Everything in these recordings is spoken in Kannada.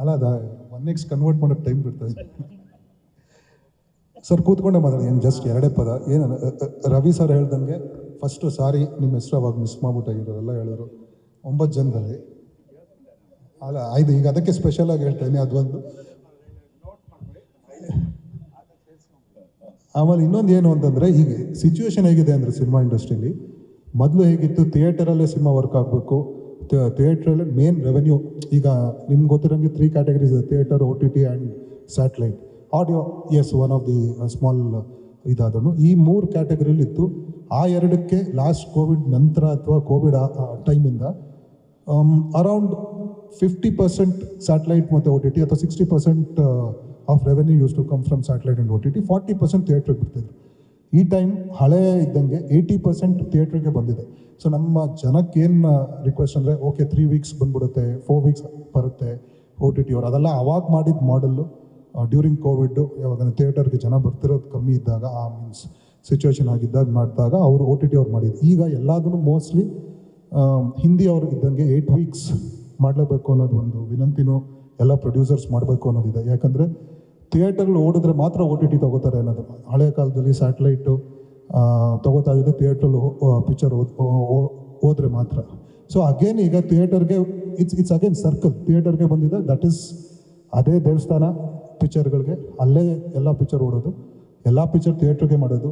ಅಲ್ಲ, ಅದ ಒನ್ ಎಕ್ಸ್ ಕನ್ವರ್ಟ್ ಮಾಡೋಕ್ಕೆ ಟೈಮ್ ಬಿಡ್ತದೆ. ಸರ್ ಕೂತ್ಕೊಂಡೆ ಮಾತಾಡಿ, ಏನು ಜಸ್ಟ್ ಎರಡೇ ಪದ? ಏನು ರವಿ ಸರ್ ಹೇಳ್ದಂಗೆ ಫಸ್ಟು ಸಾರಿ ನಿಮ್ಮ ಹೆಸರು ಅವಾಗ ಮಿಸ್ ಮಾಡ್ಬಿಟ್ಟಾಗಿರೋರೆಲ್ಲ ಹೇಳೋರು. ಒಂಬತ್ತು ಜನದಲ್ಲಿ. ಅಲ್ಲ ಆಯ್ತು ಈಗ ಅದಕ್ಕೆ ಸ್ಪೆಷಲ್ ಆಗಿ ಹೇಳ್ತೇನೆ ಅದೊಂದು ಆಮೇಲೆ ಇನ್ನೊಂದು ಏನು ಅಂತಂದರೆ, ಈಗ ಸಿಚುವೇಶನ್ ಹೇಗಿದೆ ಅಂದರೆ ಸಿನಿಮಾ ಇಂಡಸ್ಟ್ರಿಲಿ ಮೊದಲು ಹೇಗಿತ್ತು ಥಿಯೇಟರಲ್ಲೇ ಸಿನಿಮಾ ವರ್ಕ್ ಆಗಬೇಕು ಥಿಯೇಟ್ರಲ್ಲೇ ಮೇನ್ ರೆವೆನ್ಯೂ ಈಗ ನಿಮ್ಗೆ ಗೊತ್ತಿರೋಂಗೆ three categories theatre O T T and satellite audio is one of the small ಇದಾದನು ಈ ಮೂರು ಕ್ಯಾಟಗರಿಲಿ ಇತ್ತು. ಆ ಎರಡಕ್ಕೆ ಲಾಸ್ಟ್ ಕೋವಿಡ್ ನಂತರ ಅಥವಾ ಕೋವಿಡ್ ಟೈಮಿಂದ ಅರೌಂಡ್ ಫಿಫ್ಟಿ ಪರ್ಸೆಂಟ್ ಸ್ಯಾಟಲೈಟ್ ಮತ್ತು ಒ ಟಿ ಟಿ ಅಥವಾ sixty percent of revenue used to come from satellite and O T T forty percent ಥಿಯೇಟ್ರಿಗೆ ಬಿಡ್ತಿದ್ರು ಈ ಟೈಮ್ ಹಳೆ ಇದ್ದಂಗೆ ಏಯ್ಟಿ ಪರ್ಸೆಂಟ್ ಥಿಯೇಟ್ರಿಗೆ ಬಂದಿದೆ. ಸೊ ನಮ್ಮ ಜನಕ್ಕೆ ರಿಕ್ವೆಸ್ಟ್ ಅಂದರೆ ಓಕೆ ತ್ರೀ ವೀಕ್ಸ್ ಬಂದ್ಬಿಡುತ್ತೆ ಫೋರ್ ವೀಕ್ಸ್ ಬರುತ್ತೆ ಓ ಟಿ ಟಿ ಅವ್ರು. ಅದೆಲ್ಲ ಅವಾಗ ಮಾಡಿದ ಮಾಡಲ್ಲು ಡ್ಯೂರಿಂಗ್ ಕೋವಿಡ್ ಯಾವಾಗ ಥಿಯೇಟರ್ಗೆ ಜನ ಬರ್ತಿರೋದು ಕಮ್ಮಿ ಇದ್ದಾಗ, ಆ ಮೀನ್ಸ್ ಸಿಚುವೇಶನ್ ಆಗಿದ್ದಾಗ ಮಾಡಿದಾಗ ಅವರು ಓ ಟಿ ಟಿ ಅವ್ರು ಮಾಡಿದ್ರು. ಈಗ ಎಲ್ಲದನ್ನು ಮೋಸ್ಟ್ಲಿ ಹಿಂದಿ ಅವ್ರಿಗೆ ಇದ್ದಂಗೆ ಏಯ್ಟ್ ವೀಕ್ಸ್ ಮಾಡಲೇಬೇಕು ಅನ್ನೋದು ಒಂದು ವಿನಂತಿನೂ ಎಲ್ಲ ಪ್ರೊಡ್ಯೂಸರ್ಸ್ ಮಾಡಬೇಕು ಅನ್ನೋದಿದೆ. ಯಾಕಂದರೆ ಥಿಯೇಟರ್ಗಳು ಓಡಿದ್ರೆ ಮಾತ್ರ ಓ ಟಿ ಟಿ ತೊಗೋತಾರೆ ಅನ್ನೋದು. ಹಳೆ ಕಾಲದಲ್ಲಿ ಸ್ಯಾಟಲೈಟು ತೊಗೋತಾ ಇದ್ದೆ ಥಿಯೇಟ್ರಲ್ಲಿ ಪಿಕ್ಚರ್ ಹೋದ್ರೆ ಮಾತ್ರ. ಸೊ ಅಗೇನ್ ಈಗ ಥಿಯೇಟರ್ಗೆ ಇಟ್ಸ್ ಇಟ್ಸ್ ಅಗೇನ್ ಸರ್ಕಲ್ ಥಿಯೇಟರ್ಗೆ ಬಂದಿದೆ ದಟ್ ಈಸ್ ಅದೇ ದೇವಸ್ಥಾನ ಪಿಕ್ಚರ್ಗಳಿಗೆ ಅಲ್ಲೇ ಎಲ್ಲ ಪಿಕ್ಚರ್ ಓಡೋದು. ಎಲ್ಲ ಪಿಕ್ಚರ್ ಥಿಯೇಟ್ರಿಗೆ ಮಾಡೋದು.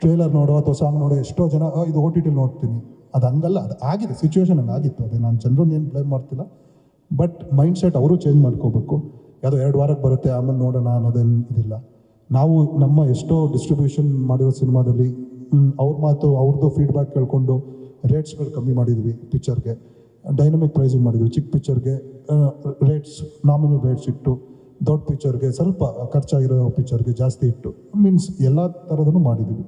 ಟ್ರೇಲರ್ ನೋಡೋ ಅಥವಾ ಸಾಂಗ್ ನೋಡೋ ಎಷ್ಟೋ ಜನ ಇದು ಓ ಟಿ ಟಿಲಿ ನೋಡ್ತೀನಿ. ಅದು ಹಂಗಲ್ಲ, ಅದು ಆಗಿದೆ ಸಿಚುವೇಶನ್ ಹಂಗೆ ಆಗಿತ್ತು. ಅದೇ ನಾನು ಜನರನ್ನ ಏನು ಬ್ಲೇಮ್ ಮಾಡ್ತಿಲ್ಲ. ಬಟ್ ಮೈಂಡ್ ಸೆಟ್ ಅವರು ಚೇಂಜ್ ಮಾಡ್ಕೋಬೇಕು. ಯಾವುದೋ ಎರಡು ವಾರಕ್ಕೆ ಬರುತ್ತೆ, ಆಮೇಲೆ ನೋಡೋಣ ಅನ್ನೋದೇನು ಇದಿಲ್ಲ. ನಾವು ನಮ್ಮ ಎಷ್ಟೋ ಡಿಸ್ಟ್ರಿಬ್ಯೂಷನ್ ಮಾಡಿರೋ ಸಿನಿಮಾದಲ್ಲಿ ಅವ್ರ ಮಾತು ಅವ್ರದ್ದು ಫೀಡ್ಬ್ಯಾಕ್ ಕೇಳ್ಕೊಂಡು ರೇಟ್ಸ್ಗಳು ಕಮ್ಮಿ ಮಾಡಿದ್ವಿ ಪಿಕ್ಚರ್ಗೆ ಡೈನಮಿಕ್ ಪ್ರೈಸಿಂಗ್ ಮಾಡಿದ್ವಿ ಚಿಕ್ಕ ಪಿಕ್ಚರ್ಗೆ ರೇಟ್ಸ್ ನಾಮಿನಲ್ ರೇಟ್ಸ್ ಇಟ್ಟು, ದೊಡ್ಡ ಪಿಕ್ಚರ್ಗೆ ಸ್ವಲ್ಪ ಖರ್ಚಾಗಿರೋ ಪಿಕ್ಚರ್ಗೆ ಜಾಸ್ತಿ ಇಟ್ಟು ಮೀನ್ಸ್ ಎಲ್ಲ ಥರದನ್ನು ಮಾಡಿದ್ವಿ.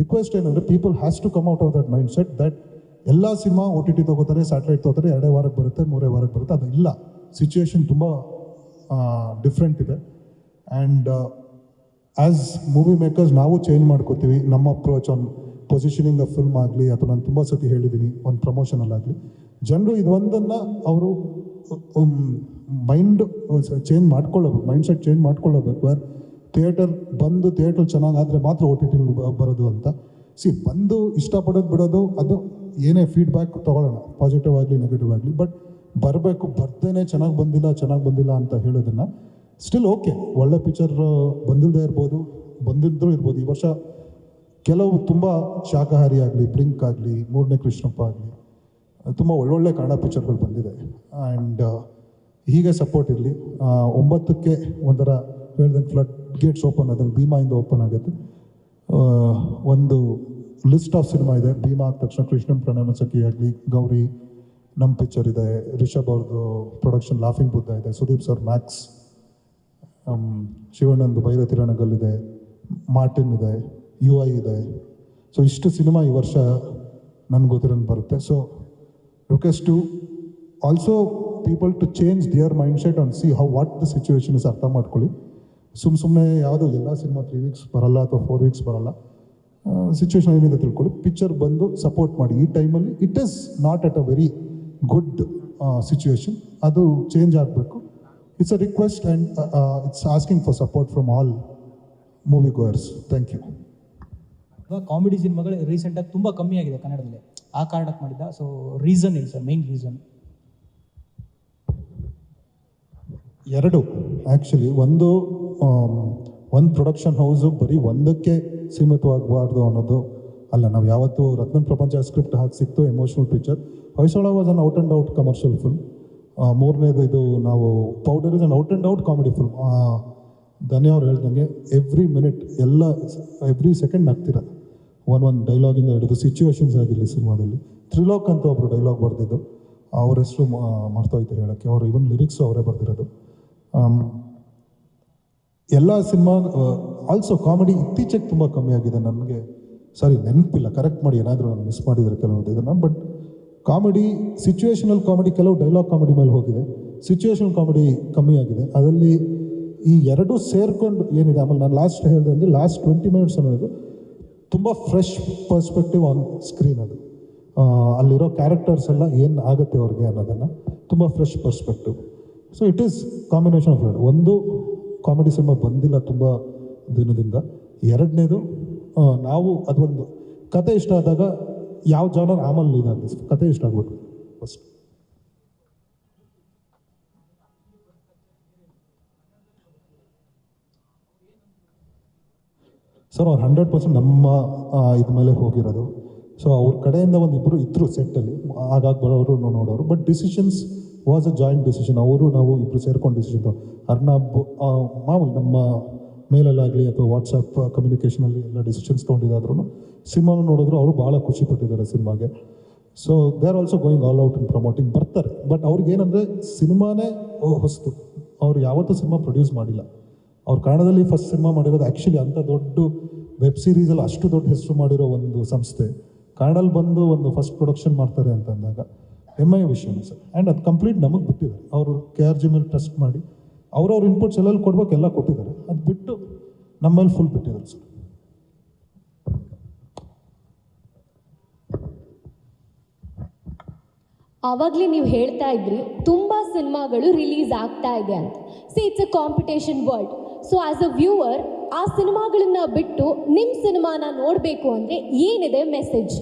ರಿಕ್ವೆಸ್ಟ್ ಏನಂದರೆ people has to come out of that mindset that ಎಲ್ಲ ಸಿನಿಮಾ ಒ ಟಿ ಟಿ ತೊಗೋತಾರೆ ಸ್ಯಾಟಲೈಟ್ ತೊಗೋತಾರೆ, ಎರಡೇ ವಾರಕ್ಕೆ ಬರುತ್ತೆ, ಮೂರೇ ವಾರಕ್ಕೆ ಬರುತ್ತೆ ಅದು ಇಲ್ಲ ಸಿಚುವೇಶನ್ ತುಂಬ ಡಿಫ್ರೆಂಟ್ ಇದೆ. ಆ್ಯಂಡ್ ಆ್ಯಸ್ ಮೂವಿ ಮೇಕರ್ಸ್ ನಾವು ಚೇಂಜ್ ಮಾಡ್ಕೋತೀವಿ. ನಮ್ಮ approach on positioning of film ಆಗಲಿ, ಅಥವಾ ನಾನು ತುಂಬ ಸತಿ ಹೇಳಿದ್ದೀನಿ ಒಂದು ಪ್ರಮೋಷನಲ್ಲಾಗಲಿ ಜನರು ಇದೊಂದನ್ನು ಅವರು ಮೈಂಡ್ ಚೇಂಜ್ ಮಾಡ್ಕೊಳ್ಳಬೇಕು ಮೈಂಡ್ ಸೆಟ್ ಚೇಂಜ್ ಮಾಡ್ಕೊಳ್ಳಬೇಕು. ಯಾರು ಥಿಯೇಟರ್ ಬಂದು ಥಿಯೇಟರ್ ಚೆನ್ನಾಗಾದರೆ ಮಾತ್ರ ಓ ಟಿ ಟಿ ಬರೋದು ಅಂತ. ಸಿ ಬಂದು ಇಷ್ಟಪಡೋದು ಬಿಡೋದು, ಅದು ಏನೇ ಫೀಡ್ಬ್ಯಾಕ್ ತೊಗೊಳ್ಳೋಣ. ಪಾಸಿಟಿವ್ ಆಗಲಿ ನೆಗೆಟಿವ್ ಆಗಲಿ ಬಟ್ ಬರಬೇಕು ಬರ್ದೇ ಚೆನ್ನಾಗಿ ಬಂದಿಲ್ಲ ಚೆನ್ನಾಗಿ ಬಂದಿಲ್ಲ ಅಂತ ಹೇಳೋದನ್ನು ಸ್ಟಿಲ್ ಓಕೆ ಒಳ್ಳೆ ಪಿಕ್ಚರ್ ಬಂದಿಲ್ಲದೆ ಇರ್ಬೋದು. ಬಂದಿದ್ದರೂ ಇರ್ಬೋದು. ಈ ವರ್ಷ ಕೆಲವು ತುಂಬ ಶಾಖಾಹಾರಿ ಆಗಲಿ ಪ್ರಿಂಕ್ ಆಗಲಿ, ಮೂರನೇ ಕೃಷ್ಣಪ್ಪ ಆಗಲಿ, ತುಂಬ ಒಳ್ಳೊಳ್ಳೆ ಕನ್ನಡ ಪಿಕ್ಚರ್ಗಳು ಬಂದಿದೆ. ಆ್ಯಂಡ್ ಹೀಗೆ ಸಪೋರ್ಟ್ ಇರಲಿ. ಒಂಬತ್ತಕ್ಕೆ ಒಂಥರ ಹೇಳ್ದಂಗೆ ಫ್ಲಡ್ ಗೇಟ್ಸ್ ಓಪನ್ ಅದನ್ನು ಭೀಮಾಯಿಂದ ಓಪನ್ ಆಗುತ್ತೆ. ಒಂದು ಲಿಸ್ಟ್ ಆಫ್ ಸಿನಿಮಾ ಇದೆ. ಭೀಮಾ ಆದ ತಕ್ಷಣ ಕೃಷ್ಣನ್ ಪ್ರಣಾಮ ಸಖಿ ಆಗಲಿ, ಗೌರಿ ನಮ್ಮ ಪಿಕ್ಚರ್ ಇದೆ. ರಿಷಬ್ ಅವ್ರದ್ದು ಪ್ರೊಡಕ್ಷನ್ ಲಾಫಿಂಗ್ ಬುದ್ಧ ಇದೆ. ಸುದೀಪ್ ಸರ್ ಮ್ಯಾಕ್ಸ್ ಶಿವಣ್ಣಂದು ಭೈರತಿರಣಗಲ್ಲಿದೆ ಮಾರ್ಟಿನ್ ಇದೆ, ಯು ಐ ಇದೆ. ಸೊ ಇಷ್ಟು ಸಿನಿಮಾ ಈ ವರ್ಷ ನನ್ಗೆ ಗೊತ್ತಿರೋಂಗೆ ಬರುತ್ತೆ. So request to also people to change their mindset on see how what the situation is ಅರ್ಥ ಮಾಡ್ಕೊಳ್ಳಿ. ಸುಮ್ಮ ಸುಮ್ಮನೆ ಯಾವುದೋ ಎಲ್ಲ ಸಿನಿಮಾ ತ್ರೀ ವೀಕ್ಸ್ ಬರಲ್ಲ ಅಥವಾ ಫೋರ್ ವೀಕ್ಸ್ ಬರಲ್ಲ. ಸಿಚುವೇಶನ್ ಏನಿದೆ ತಿಳ್ಕೊಳ್ಳಿ. ಪಿಕ್ಚರ್ ಬಂದು ಸಪೋರ್ಟ್ ಮಾಡಿ. ಈ ಟೈಮಲ್ಲಿ it is not at a very good situation ಅದು ಚೇಂಜ್ ಆಗಬೇಕು. It's a request and it's asking for support from all moviegoers thank you comedy ಸಿನಿಮಾಗಳು ರೀಸೆಂಟಾಗಿ ತುಂಬ ಕಮ್ಮಿ ಆಗಿದೆ ಕನ್ನಡದಲ್ಲಿ. ಆ ಕಾರಣಕ್ಕೆ ಮಾಡಿದ್ದ. ಸೊ ರೀಸನ್ ಏನು ಸರ್ ಮೈನ್ ರೀಸನ್ ಎರಡು ಆ್ಯಕ್ಚುಲಿ ಒಂದು ಒಂದು ಪ್ರೊಡಕ್ಷನ್ ಹೌಸು ಬರೀ ಒಂದಕ್ಕೆ ಸೀಮಿತವಾಗಬಾರ್ದು ಅನ್ನೋದು ಅಲ್ಲ. ನಾವು ಯಾವತ್ತೂ ರತ್ನ ಪ್ರಪಂಚ ಸ್ಕ್ರಿಪ್ಟ್ ಹಾಕಿ ಸಿಕ್ತು emotional picture Hoysala was an out and out commercial film ಮೂರನೇದು ಇದು ನಾವು Powder is an out and out comedy film Dhanya ಅವ್ರು ಹೇಳ್ದಂಗೆ ಎವ್ರಿ ಮಿನಿಟ್ ಎಲ್ಲ ಎವ್ರಿ ಸೆಕೆಂಡ್ ನಗ್ತೀರ ಒನ್ ಒಂದು ಡೈಲಾಗಿಂದ ಹಿಡಿದು ಸಿಚುವೇಶನ್ಸ್ ಆಗಿರಲಿ ಸಿನಿಮಾದಲ್ಲಿ. ತ್ರಿಲೋಕ್ ಅಂತ ಒಬ್ಬರು ಡೈಲಾಗ್ ಬರೆದಿದ್ದು, ಅವ್ರ ಹೆಸರು ಮರ್ತೋಯ್ತು ಹೇಳೋಕ್ಕೆ. ಅವರು ಇವನ್ ಲಿರಿಕ್ಸು ಅವರೇ ಬರೆದಿರೋದು. ಎಲ್ಲ ಸಿನಿಮಾ ಆಲ್ಸೋ ಕಾಮಿಡಿ ಇತ್ತೀಚೆಗೆ ತುಂಬ ಕಮ್ಮಿ ಆಗಿದೆ. ನನಗೆ ಸಾರಿ ನೆನಪಿಲ್ಲ. ಕರೆಕ್ಟ್ ಮಾಡಿ ಏನಾದರೂ ನಾನು ಮಿಸ್ ಮಾಡಿದರೆ ಕೆಲವೊಂದು ಇದನ್ನು ಬಟ್ ಕಾಮಿಡಿ ಸಿಚುವೇಶನಲ್ ಕಾಮಿಡಿ ಕೆಲವು ಡೈಲಾಗ್ ಕಾಮಿಡಿ ಮೇಲೆ ಹೋಗಿದೆ. ಸಿಚುವೇಷನಲ್ ಕಾಮಿಡಿ ಕಮ್ಮಿ ಆಗಿದೆ. ಅದರಲ್ಲಿ ಈ ಎರಡು ಸೇರ್ಕೊಂಡು ಏನಿದೆ? ಆಮೇಲೆ ನಾನು ಲಾಸ್ಟ್ ಹೇಳ್ದಂಗೆ ಲಾಸ್ಟ್ ಟ್ವೆಂಟಿ ಮಿನಿಟ್ಸ್ ಅನ್ನೋದು ತುಂಬ ಫ್ರೆಶ್ ಪರ್ಸ್ಪೆಕ್ಟಿವ್ ಆನ್ ಸ್ಕ್ರೀನ್ ಅದು. ಅಲ್ಲಿರೋ ಕ್ಯಾರೆಕ್ಟರ್ಸ್ ಎಲ್ಲ ಏನು ಆಗುತ್ತೆ ಅವ್ರಿಗೆ ಅನ್ನೋದನ್ನು ತುಂಬ fresh perspective so it is combination of ಎರಡು. ಒಂದು, ಕಾಮಿಡಿ ಸಿನಿಮಾ ಬಂದಿಲ್ಲ ತುಂಬ ದಿನದಿಂದ. ಎರಡನೇದು ನಾವು ಅದೊಂದು ಕತೆ ಇಷ್ಟ ಆದಾಗ ಯಾವ ಜಾನರ್ ಆಮೇಲೆ ಅನ್ನಿಸ್ತು ಕತೆ ಇಷ್ಟ ಆಗ್ಬೇಕು. ಫಸ್ಟ್ ಸರ್ ಅವ್ರು ಹಂಡ್ರೆಡ್ ಪರ್ಸೆಂಟ್ ನಮ್ಮ ಇದ ಮೇಲೆ ಹೋಗಿರೋದು. ಸೊ ಅವ್ರ ಕಡೆಯಿಂದ ಒಂದು ಇಬ್ಬರು ಇದ್ರು ಸೆಟ್ಟಲ್ಲಿ ಆಗಾಗ ಬರೋರು ನೋಡೋರು. But decisions was a joint decision ಅವರು, ನಾವು ಇಬ್ಬರು ಸೇರ್ಕೊಂಡು ಡಿಸಿಷನ್ ಅರ್ನಬ್ ಮಾಮೂಲಿ ನಮ್ಮ ಮೇಲಲ್ಲಾಗಲಿ ಅಥವಾ ವಾಟ್ಸಪ್ ಕಮ್ಯುನಿಕೇಷನಲ್ಲಿ ಎಲ್ಲ ಡಿಸಿಷನ್ಸ್ ತೊಗೊಂಡಿದ್ದಾದ್ರೂ ಸಿನಿಮಾ ನೋಡಿದ್ರು ಅವರು ಭಾಳ ಖುಷಿ ಪಟ್ಟಿದ್ದಾರೆ ಸಿನಿಮಾಗೆ. So they are also going all out in promoting ಬರ್ತಾರೆ ಬಟ್ ಅವ್ರಿಗೇನಂದರೆ ಸಿನಿಮಾನೇ ಹೊಸ್ತು. ಅವ್ರು ಯಾವತ್ತೂ ಸಿನಿಮಾ ಪ್ರೊಡ್ಯೂಸ್ ಮಾಡಿಲ್ಲ. ಅವ್ರ ಕನ್ನಡದಲ್ಲಿ ಫಸ್ಟ್ ಸಿನಿಮಾ ಮಾಡಿರೋದು ಆ್ಯಕ್ಚುಲಿ ಅಂಥ ದೊಡ್ಡ ವೆಬ್ ಸೀರೀಸಲ್ಲಿ ಅಷ್ಟು ದೊಡ್ಡ ಹೆಸರು ಮಾಡಿರೋ ಒಂದು ಸಂಸ್ಥೆ. ಕನ್ನಡಲ್ಲಿ ಬಂದು ಒಂದು ಫಸ್ಟ್ ಪ್ರೊಡಕ್ಷನ್ ಮಾಡ್ತಾರೆ ಅಂತ ಅಂದಾಗ ಹೆಮ್ಮೆಯ ವಿಷಯ ಸರ್. ಆ್ಯಂಡ್ ಅದು ಕಂಪ್ಲೀಟ್ ನಮಗೆ ಬಿಟ್ಟಿದ್ದಾರೆ. ಅವರು ಕೆ ಆರ್ ಜಿ ಮೇಲೆ ಟ್ರಸ್ಟ್ ಮಾಡಿ, ಅವ್ರವ್ರ ಇನ್ಪುಟ್ಸ್ ಎಲ್ಲೆಲ್ಲಿ ಕೊಡ್ಬೇಕು ಎಲ್ಲ ಕೊಟ್ಟಿದ್ದಾರೆ. ಅದು ಬಿಟ್ಟು ನಮ್ಮಲ್ಲಿ ಫುಲ್ ಬಿಟ್ಟಿದ್ದಾರೆ ಸರ್. ಆವಾಗಲೇ ನೀವು ಹೇಳ್ತಾ ಇದ್ರಿ, ತುಂಬ ಸಿನಿಮಾಗಳು ರಿಲೀಸ್ ಆಗ್ತಾ ಇದೆ ಅಂತ. See it's a competition world so as a viewer ಆ ಸಿನಿಮಾಗಳನ್ನ ಬಿಟ್ಟು ನಿಮ್ಮ ಸಿನಿಮಾನ ನೋಡಬೇಕು ಅಂದರೆ ಏನಿದೆ ಮೆಸೇಜ್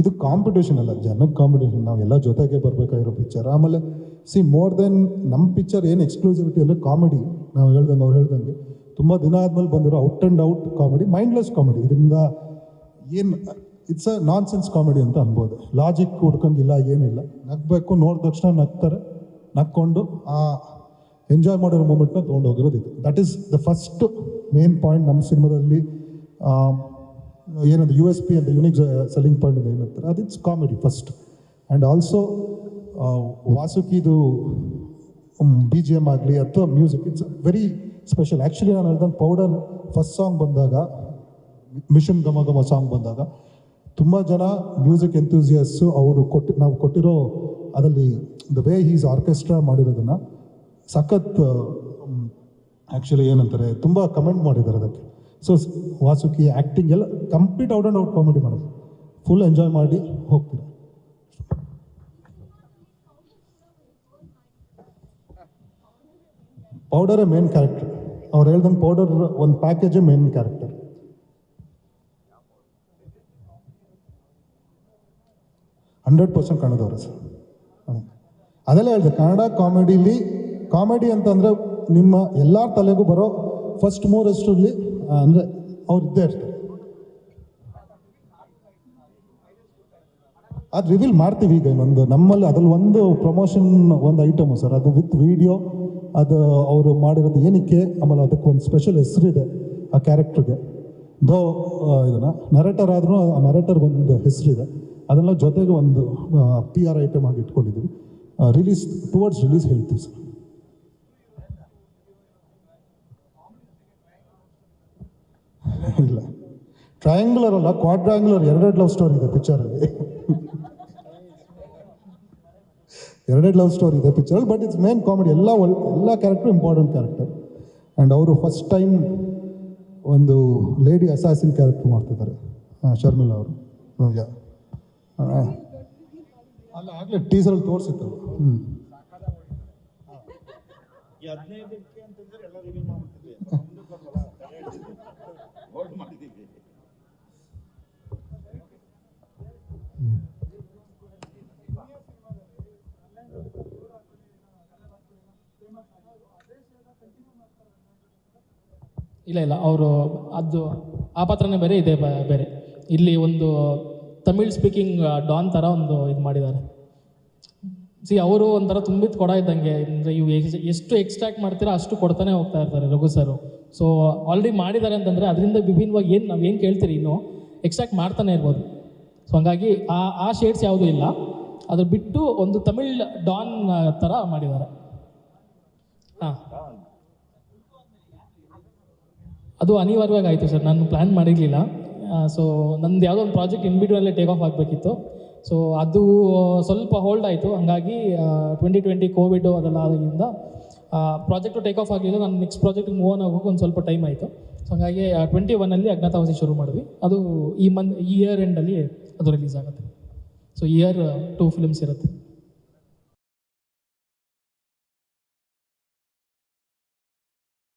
ಇದು ಕಾಂಪಿಟೇಷನ್ ಅಲ್ಲ, ಜನಕ್ಕೆ ಕಾಂಪಿಟೇಷನ್ ಎಲ್ಲ ಜೊತೆಗೆ ಬರಬೇಕಾಗಿರೋ ಪಿಕ್ಚರ್ ಆಮೇಲೆ ಸಿ ಮೋರ್ ದೆನ್ ನಮ್ಮ ಪಿಕ್ಚರ್ ಏನು ಎಕ್ಸ್ಕ್ಲೂಸಿವಿಟಿ ಅಂದರೆ ಕಾಮಿಡಿ ನಾವು ಹೇಳ್ದಂಗೆ, ಅವ್ರು ಹೇಳ್ದಂಗೆ. ತುಂಬ ದಿನ ಆದಮೇಲೆ ಬಂದಿರೋ out and out comedy mindless comedy. ಇದರಿಂದ ಏನು it's a nonsense comedy ಅಂತ ಅನ್ಬೋದು. ಲಾಜಿಕ್ ಹುಡ್ಕಂಗಿಲ್ಲ, ಏನಿಲ್ಲ. ನಗಬೇಕು ನೋಡಿದ ತಕ್ಷಣ ನಗ್ತಾರೆ ನಕ್ಕೊಂಡು ಆ ಎಂಜಾಯ್ ಮಾಡಿರೋ ಮೂಮೆಂಟ್ನ ತೊಗೊಂಡು ಹೋಗಿರೋದು ಇದು. That is the first main point ನಮ್ಮ ಸಿನಿಮಾದಲ್ಲಿ. ಏನಂದ್ರೆ ಯು ಎಸ್ ಪಿ ಅಂತ ಯುನಿಕ್ ಸೆಲ್ಲಿಂಗ್ ಪಾಯಿಂಟ್ ಅಂತ ಏನಂತಾರೆ, ಅದು it's comedy first and also ವಾಸುಕಿದು B G M ಆಗಲಿ ಅಥವಾ music it's very special actually ನಾನು ಹೇಳ್ದಂಗೆ ಪೌಡರ್ ಫಸ್ಟ್ ಸಾಂಗ್ ಬಂದಾಗ ಮಿಷನ್ ಗಮ ಗಮ ಸಾಂಗ್ ಬಂದಾಗ, ತುಂಬ ಜನ ಮ್ಯೂಸಿಕ್ ಎಂತೂಸಿಯಸ್ಸು ಅವರು ಕೊಟ್ಟು, ನಾವು ಕೊಟ್ಟಿರೋ ಅದರಲ್ಲಿ ದ ವೇ ಹೀಸ್ ಆರ್ಕೆಸ್ಟ್ರಾ ಮಾಡಿರೋದನ್ನು ಸಖತ್ ಆ್ಯಕ್ಚುಲಿ ಏನಂತಾರೆ, ತುಂಬ ಕಮೆಂಟ್ ಮಾಡಿದ್ದಾರೆ ಅದಕ್ಕೆ. ಸೊ ವಾಸುಕಿ ಆ್ಯಕ್ಟಿಂಗ್ ಎಲ್ಲ complete out and out comedy ಮಾಡೋದು ಫುಲ್ ಎಂಜಾಯ್ ಮಾಡಿ ಹೋಗ್ತೀರಾ. ಪೌಡರೇ ಮೇನ್ ಕ್ಯಾರೆಕ್ಟರ್ ಅವ್ರು ಹೇಳ್ದಂಗೆ ಪೌಡರ್ ಒಂದು ಪ್ಯಾಕೇಜೇ ಮೇನ್ ಕ್ಯಾರೆಕ್ಟರ್ ಹಂಡ್ರೆಡ್ ಪರ್ಸೆಂಟ್ ಕಾಣದವ್ರೆ ಸರ್. ಅದೆಲ್ಲ ಹೇಳಿದೆ, ಕನ್ನಡ ಕಾಮಿಡಿಲಿ, ಕಾಮಿಡಿ ಅಂತಂದರೆ ನಿಮ್ಮ ಎಲ್ಲರ ತಲೆಗೂ ಬರೋ ಫಸ್ಟ್ ಮೂರಷ್ಟರಲ್ಲಿ ಅಂದರೆ ಅವ್ರು ಇದ್ದೇ ಇರ್ತಾರೆ. ಅದು ರಿವೀಲ್ ಮಾಡ್ತೀವಿ ಈಗ ಇನ್ನೊಂದು. ನಮ್ಮಲ್ಲಿ ಅದ್ರಲ್ಲಿ ಒಂದು ಪ್ರಮೋಷನ್ ಒಂದು ಐಟಮು ಸರ್. ಅದು ವಿತ್ ವಿಡಿಯೋ ಅದು ಅವರು ಮಾಡಿರೋದು ಏನಕ್ಕೆ? ಆಮೇಲೆ ಅದಕ್ಕೆ ಒಂದು ಸ್ಪೆಷಲ್ ಹೆಸರಿದೆ ಆ ಕ್ಯಾರೆಕ್ಟ್ರಿಗೆ ದೋ ಇದನ್ನು ನರೇಟರ್ ಆದರೂ ಆ ನರೇಟರ್ ಒಂದು ಹೆಸರಿದೆ. ಅದನ್ನ ಜೊತೆಗೆ ಒಂದು ಪಿ ಆರ್ ಐಟಮ್ ಆಗಿ ಇಟ್ಕೊಂಡಿದ್ದೀವಿ ರಿಲೀಸ್ ಟುವರ್ಡ್ಸ್ ರಿಲೀಸ್ ಹೇಳ್ತೀವಿ ಸರ್. ಇಲ್ಲ. ಟ್ರಯಾಂಗ್ಯುಲರ್ ಅಲ್ಲ ಕ್ವಾಡ್ರಾಂಗ್ಯುಲರ್ ಎರಡೆರಡು ಲವ್ ಸ್ಟೋರಿ ಇದೆ ಪಿಕ್ಚರಲ್ಲಿ ಎರಡೆರಡು ಲವ್ ಸ್ಟೋರಿ ಇದೆ ಪಿಕ್ಚರಲ್ಲಿ ಬಟ್ ಇಟ್ಸ್ ಮೇನ್ ಕಾಮಿಡಿ ಎಲ್ಲ ಒಲ್ ಎಲ್ಲ ಕ್ಯಾರೆಕ್ಟರ್ ಇಂಪಾರ್ಟೆಂಟ್ ಕ್ಯಾರೆಕ್ಟರ್ ಆ್ಯಂಡ್ ಅವರು ಫಸ್ಟ್ ಟೈಮ್ ಒಂದು ಲೇಡಿ ಅಸಾಸಿನ್ ಕ್ಯಾರೆಕ್ಟರ್ ಮಾಡ್ತಿದ್ದಾರೆ. ಶರ್ಮಿಲ್ ಅವರು. ಯಾ ಅಲ್ಲ ಆಗಲೇ ಟೀಸರಲ್ಲಿ ತೋರಿಸಿತ್ತು. ಹ್ಞೂ ಹದಿನೈದಕ್ಕೆ ಅಂತಂದ್ರೆ ಎಲ್ಲ ರಿವೀಲ್ ಮಾಡ್ಬಿಡ್ತಿದ್ವಿ ಇಲ್ಲ ಇಲ್ಲ, ಅವರು ಅದು, ಆ ಪಾತ್ರನೇ ಬೇರೆ, ಇದೆ ಬೇರೆ. ಇಲ್ಲಿ ಒಂದು ತಮಿಳ್ ಸ್ಪೀಕಿಂಗ್ ಡಾನ್ ಥರ ಒಂದು ಇದು ಮಾಡಿದ್ದಾರೆ. ಸಿ ಅವರು ಒಂಥರ ತುಂಬಿದ ಕೊಡ ಇದ್ದಂಗೆ, ಅಂದರೆ ಇವು ಎಷ್ಟು ಎಕ್ಸ್ಟ್ರಾಕ್ಟ್ ಮಾಡ್ತೀರಾ ಅಷ್ಟು ಕೊಡ್ತಾನೆ ಹೋಗ್ತಾ ಇರ್ತಾರೆ ರಘು ಸರು ಸೊ ಆಲ್ರೆಡಿ ಮಾಡಿದ್ದಾರೆ ಅಂತಂದರೆ ಅದರಿಂದ ವಿಭಿನ್ನವಾಗಿ ಏನು, ನಾವು ಏನು ಕೇಳ್ತೀರಿ ಇನ್ನು? ಎಕ್ಸ್ಟ್ರಾಕ್ಟ್ ಮಾಡ್ತಾನೆ ಇರ್ಬೋದು. ಸೊ ಹಂಗಾಗಿ ಆ ಆ ಶೇಡ್ಸ್ ಯಾವುದೂ ಇಲ್ಲ. ಅದ್ರ ಬಿಟ್ಟು ಒಂದು ತಮಿಳ್ ಡಾನ್ ಥರ ಮಾಡಿದ್ದಾರೆ. ಹಾಂ. ಅದು ಅನಿವಾರ್ಯವಾಗಿ ಆಯಿತು ಸರ್. ನಾನು ಪ್ಲ್ಯಾನ್ ಮಾಡಿರಲಿಲ್ಲ. ಸೊ ನಂದು ಯಾವುದೋ ಒಂದು ಪ್ರಾಜೆಕ್ಟ್ ಇನ್ಬಿಟ್ವಲ್ಲೇ ಟೇಕ್ ಆಫ್ ಆಗಬೇಕಿತ್ತು. ಸೊ ಅದು ಸ್ವಲ್ಪ ಹೋಲ್ಡ್ ಆಯಿತು. ಹಾಗಾಗಿ ಟ್ವೆಂಟಿ ಟ್ವೆಂಟಿ ಕೋವಿಡು ಅದೆಲ್ಲ ಆದಾಗಿಂದ ಪ್ರಾಜೆಕ್ಟು ಟೇಕ್ ಆಫ್ ಆಗಲಿಲ್ಲ. ನಾನು ನೆಕ್ಸ್ಟ್ ಪ್ರಾಜೆಕ್ಟಿಗೆ ಮೂವ್ ಆನ್ ಆಗೋಕೆ ಒಂದು ಸ್ವಲ್ಪ ಟೈಮ್ ಆಯಿತು. ಸೊ ಹಾಗಾಗಿ ಟ್ವೆಂಟಿ ಒನ್ನಲ್ಲಿ ಅಜ್ಞಾತವಾಸಿ ಶುರು ಮಾಡಿದ್ವಿ. ಅದು ಈ ಮಂತ್ ಈ ಇಯರ್ ಎಂಡಲ್ಲಿ ಅದು ರಿಲೀಸ್ ಆಗುತ್ತೆ. ಸೊ ಇಯರ್ ಟೂ ಫಿಲ್ಮ್ಸ್ ಇರುತ್ತೆ.